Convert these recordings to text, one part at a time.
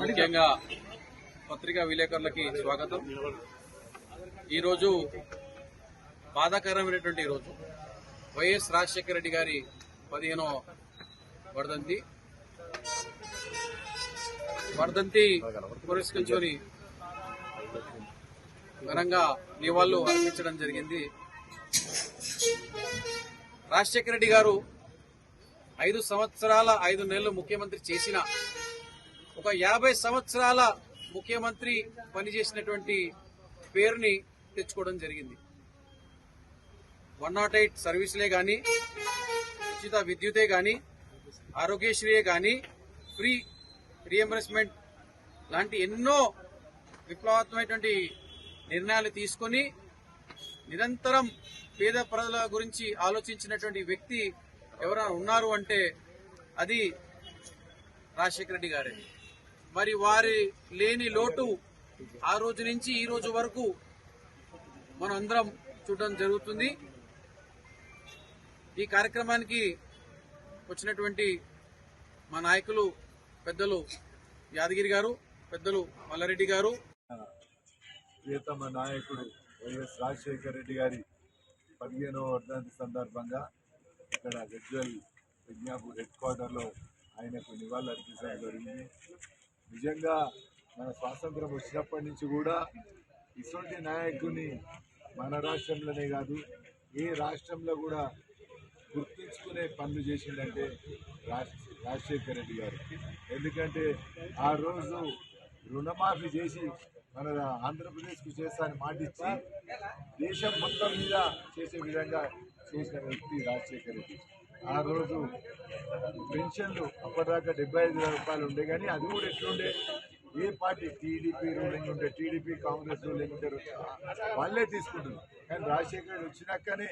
ముఖ్యంగా పత్రికా విలేకరులకి స్వాగతం. ఈరోజు బాధాకరమైనటువంటి రోజు. వైఎస్ రాజశేఖర రెడ్డి గారి పదిహేనో వర్ధంతి వర్ధంతి పురస్కరించుకొని ఘనంగా నివాళులు అర్పించడం జరిగింది. రాజశేఖర రెడ్డి గారు ఐదు సంవత్సరాల ఐదు నెలలు ముఖ్యమంత్రి చేసిన ఒక యాభై సంవత్సరాల ముఖ్యమంత్రి పనిచేసినటువంటి పేరుని తెచ్చుకోవడం జరిగింది. వన్ నాట్ ఎయిట్ సర్వీసులే కానీ ఉచిత విద్యుతే కానీ ఆరోగ్యశ్రీయే కానీ ఫ్రీ రియంబర్స్మెంట్ లాంటి ఎన్నో విప్లవాత్మకమైనటువంటి నిర్ణయాలు తీసుకొని నిరంతరం పేద ప్రజల గురించి ఆలోచించినటువంటి వ్యక్తి ఎవరైనా ఉన్నారు అంటే అది రాజశేఖర రెడ్డి గారే. మరి వారి లేని లోటు ఆ రోజు నుంచి ఈ రోజు వరకు మనం అందరం చూడడం జరుగుతుంది. ఈ కార్యక్రమానికి వచ్చినటువంటి మా నాయకులు పెద్దలు యాదగిరి గారు పెద్దలు మల్లారెడ్డి గారు. ప్రియతమ నాయకుడు వైఎస్ రాజశేఖర రెడ్డి గారి పదిహేనవ వర్ధంతి సందర్భంగా ఇక్కడ గజ్వల్ విజ్ఞాపూర్ హెడ్ క్వార్టర్లో ఆయనకు నివాళులు అర్పించడం జరిగింది. నిజంగా మన స్వాతంత్రం వచ్చినప్పటి నుంచి కూడా ఇటువంటి నాయకుని మన రాష్ట్రంలోనే కాదు ఏ రాష్ట్రంలో కూడా గుర్తుంచుకునే పనులు చేసిందంటే రాజశేఖర్ రెడ్డి గారు. ఎందుకంటే ఆ రోజు రుణమాఫీ చేసి మన ఆంధ్రప్రదేశ్కు చేస్తానని మాటిచ్చి దేశం మొత్తం మీద చేసే విధంగా చేసిన వ్యక్తి రాజశేఖర్ రెడ్డి. ఆ రోజు పెన్షన్లు అప్పటిదాకా డెబ్బై ఐదు వేల రూపాయలు ఉండే కానీ అది కూడా ఎట్లుండే? ఏ పార్టీ? టీడీపీ రూలింగ్ ఉంటే టీడీపీ కాంగ్రెస్ రూలింగ్ ఉంటే వాళ్ళే తీసుకుంటుంది కానీ రాజశేఖర్ రెడ్డి వచ్చినాకనే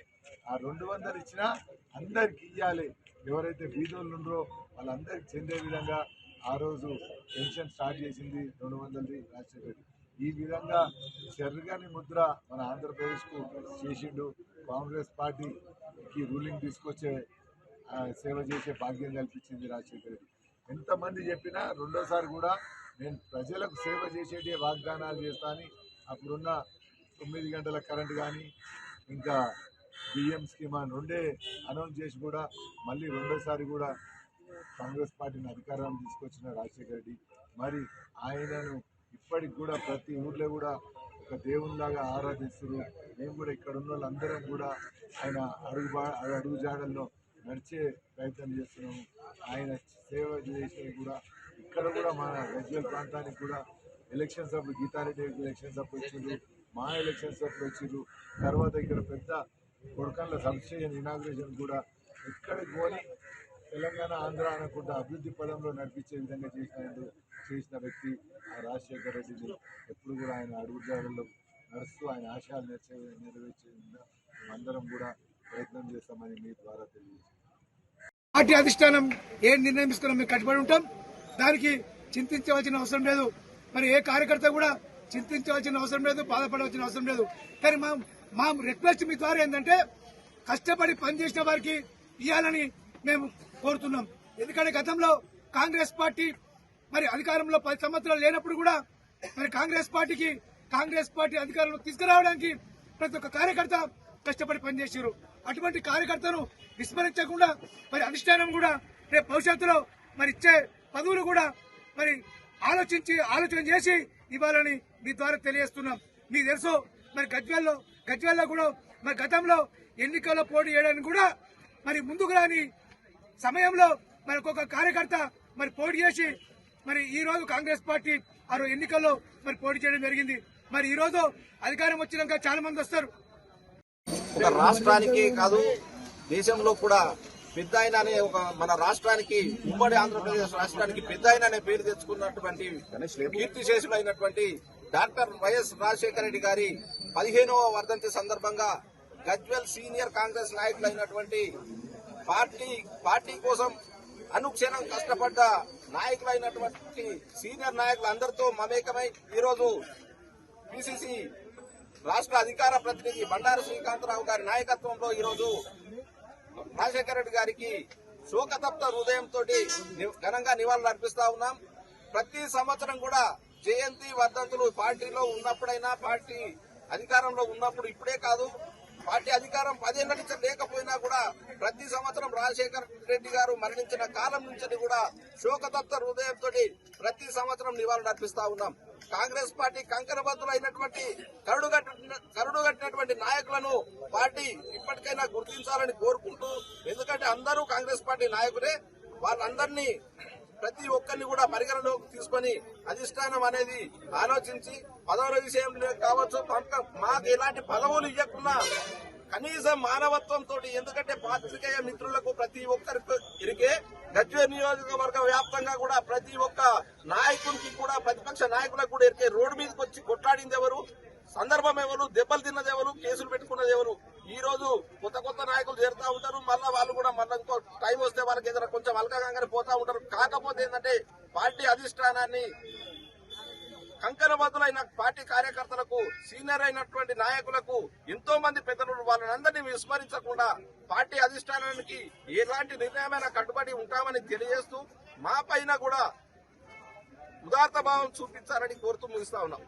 ఆ రెండు వందలు ఇచ్చినా అందరికి ఇవ్వాలి ఎవరైతే బీదోళ్ళు ఉండరో వాళ్ళందరికి చెందే విధంగా ఆ రోజు పెన్షన్ స్టార్ట్ చేసింది రెండు వందలది రాజశేఖర్ రెడ్డి. ఈ విధంగా చెరగని ముద్ర మన ఆంధ్రప్రదేశ్కు చేసిండు కాంగ్రెస్ పార్టీకి రూలింగ్ తీసుకొచ్చే సేవ చేసే భాగ్యం కల్పించింది రాజశేఖర్ రెడ్డి. ఎంతమంది చెప్పినా రెండోసారి కూడా నేను ప్రజలకు సేవ చేసేటి వాగ్దానాలు చేస్తాను అప్పుడున్న తొమ్మిది గంటల కరెంట్ కానీ ఇంకా బియ్యం స్కీమ్ అని రెండే అనౌన్స్ చేసి కూడా మళ్ళీ రెండోసారి కూడా కాంగ్రెస్ పార్టీని అధికారం తీసుకొచ్చిన రాజశేఖర రెడ్డి. మరి ఆయనను ఇప్పటికి కూడా ప్రతి ఊర్లో కూడా ఒక దేవునిలాగా ఆరాధిస్తున్నారు. మేము కూడా ఇక్కడ ఉన్న వాళ్ళందరం కూడా ఆయన అడుగు బా- అడుగు జాడల్లో నడిచే ప్రయత్నం చేస్తున్నాము ఆయన సేవ చేసేది కూడా ఇక్కడ కూడా మన గజ్వల్ ప్రాంతానికి కూడా ఎలక్షన్స్ అప్పుడు గీతారెడ్డి ఎలక్షన్స్ అప్పుడు వచ్చిండ్రు మా ఎలక్షన్స్ అప్పుడు వచ్చిండ్రు. తర్వాత ఇక్కడ పెద్ద కొడకండ్ల సబ్స్టేషన్ ఇనాగ్రేషన్ కూడా ఎక్కడికి పోని తెలంగాణ ఆంధ్ర అనుకుంటా అభివృద్ధి పదంలో నడిపించే విధంగా చేసిన చేసిన వ్యక్తి ఆ రాజశేఖర రెడ్డిని ఎప్పుడు కూడా ఆయన అడుగుజాడల్లో నడుస్తూ ఆయన ఆశయాలు నెరవే నెరవేర్చే విధంగా మేమందరం కూడా ప్రయత్నం చేస్తామని మీ ద్వారా తెలియజేస్తాం పార్టీ అధిష్టానం ఏం నిర్ణయం తీసుకున్నా మేము కట్టుబడి ఉంటాం. దానికి చింతించవలసిన అవసరం లేదు. మరి ఏ కార్యకర్త కూడా చింతించవలసిన అవసరం లేదు బాధపడవలసిన అవసరం లేదు. కానీ మా మా రిక్వెస్ట్ మీ ద్వారా ఏంటంటే కష్టపడి పనిచేసిన వారికి ఇవ్వాలని మేము కోరుతున్నాం. ఎందుకంటే గతంలో కాంగ్రెస్ పార్టీ మరి అధికారంలో పది సంవత్సరాలు లేనప్పుడు కూడా మరి కాంగ్రెస్ పార్టీకి కాంగ్రెస్ పార్టీ అధికారంలో తీసుకురావడానికి ప్రతి ఒక్క కార్యకర్త కష్టపడి పనిచేశారు అటువంటి కార్యకర్తను విస్మరించకుండా మరి అనుష్ఠానం కూడా రేపు భవిష్యత్తులో మరి ఇచ్చే పదవులు కూడా మరి ఆలోచించి ఆలోచన చేసి ఇవ్వాలని మీ ద్వారా తెలియజేస్తున్నాం. మీకు తెలుసు మరి గజ్వేల్లో గజ్వేల్లో కూడా మరి గతంలో ఎన్నికల్లో పోటీ చేయడానికి కూడా మరి ముందుకు రాని సమయంలో మరి ఒక్కొక్క కార్యకర్త మరి పోటీ చేసి మరి ఈ రోజు కాంగ్రెస్ పార్టీ ఆ ఎన్నికల్లో మరి పోటీ చేయడం జరిగింది. మరి ఈ రోజు అధికారం వచ్చినాక చాలా మంది వస్తారు. ఒక రాష్ట్రానికే కాదు దేశంలో కూడా పెద్ద ఆయన అనే ఒక మన రాష్ట్రానికి ఉమ్మడి ఆంధ్రప్రదేశ్ రాష్ట్రానికి పెద్ద ఆయన అనే పేరు తెచ్చుకున్నటువంటి కీర్తిశేషులు అయినటువంటి డాక్టర్ వైఎస్ రాజశేఖర రెడ్డి గారి పదిహేనవ వర్ధంతి సందర్భంగా గజ్వెల్ సీనియర్ కాంగ్రెస్ నాయకులైనటువంటి పార్టీ పార్టీ కోసం అనుక్షణం కష్టపడ్డ నాయకులైనటువంటి సీనియర్ నాయకులందరితో మమేకమై ఈరోజు పిసిసి రాష్ట్ర అధికార ప్రతినిధి బండారు శ్రీకాంతరావు గారి నాయకత్వంలో ఈరోజు రాజశేఖర రెడ్డి గారికి శోకతప్త హృదయంతో ఘనంగా నివాళులు అర్పిస్తా ఉన్నాం. ప్రతి సంవత్సరం కూడా జయంతి వర్ధంతులు పార్టీలో ఉన్నప్పుడైనా పార్టీ అధికారంలో ఉన్నప్పుడు ఇప్పుడే కాదు పార్టీ అధికారం పదేళ్ళ నుంచి లేకపోయినా కూడా ప్రతి సంవత్సరం రాజశేఖర రెడ్డి గారు మరణించిన కాలం నుంచి కూడా శోకతప్త హృదయంతో ప్రతి సంవత్సరం నివాళులు అర్పిస్తా ఉన్నాం. కాంగ్రెస్ పార్టీ కంకరబద్దులు అయినటువంటి కరుడుగట్టినటువంటి నాయకులను పార్టీ ఇప్పటికైనా గుర్తించాలని కోరుకుంటూ ఎందుకంటే అందరూ కాంగ్రెస్ పార్టీ నాయకులే. వాళ్ళందరినీ ప్రతి ఒక్కరిని కూడా పరిగణలోకి తీసుకొని అధిష్టానం అనేది ఆలోచించి పదవుల విషయంలో కావచ్చు మాకు ఎలాంటి పదవులు ఇవ్వకుండా కనీసం మానవత్వంతో ఎందుకంటే పాత్రికేయ మిత్రులకు ప్రతి ఒక్కరికి ఇరికే గజ్వేల్ నియోజకవర్గ వ్యాప్తంగా కూడా ప్రతి ఒక్క నాయకునికి కూడా ప్రతిపక్ష నాయకులకు కూడా ఇరికే రోడ్డు మీదకి వచ్చి కొట్లాడింది ఎవరు? సందర్భం ఎవరు? దెబ్బలు తిన్నది ఎవరు? కేసులు పెట్టుకున్నది ఎవరు? ఈ రోజు కొత్త కొత్త నాయకులు చేరుతా ఉంటారు. మళ్ళా వాళ్ళు కూడా మళ్ళీ ఇంకో టైం వస్తే వాళ్ళకి ఏదైనా కొంచెం అలకగానే పోతా ఉంటారు. కాకపోతే ఏంటంటే పార్టీ అధిష్టానాన్ని కంకణబద్దులైన పార్టీ కార్యకర్తలకు సీనియర్ అయినటువంటి నాయకులకు ఎంతో మంది పెద్దలు వాళ్ళనందరినీ విస్మరించకుండా పార్టీ అధిష్టానానికి ఎలాంటి నిర్ణయమైన కట్టుబడి ఉంటామని తెలియజేస్తూ మా పైన కూడా ఉదార్త భావం చూపించాలని కోరుతూ ముగిస్తా ఉన్నాం.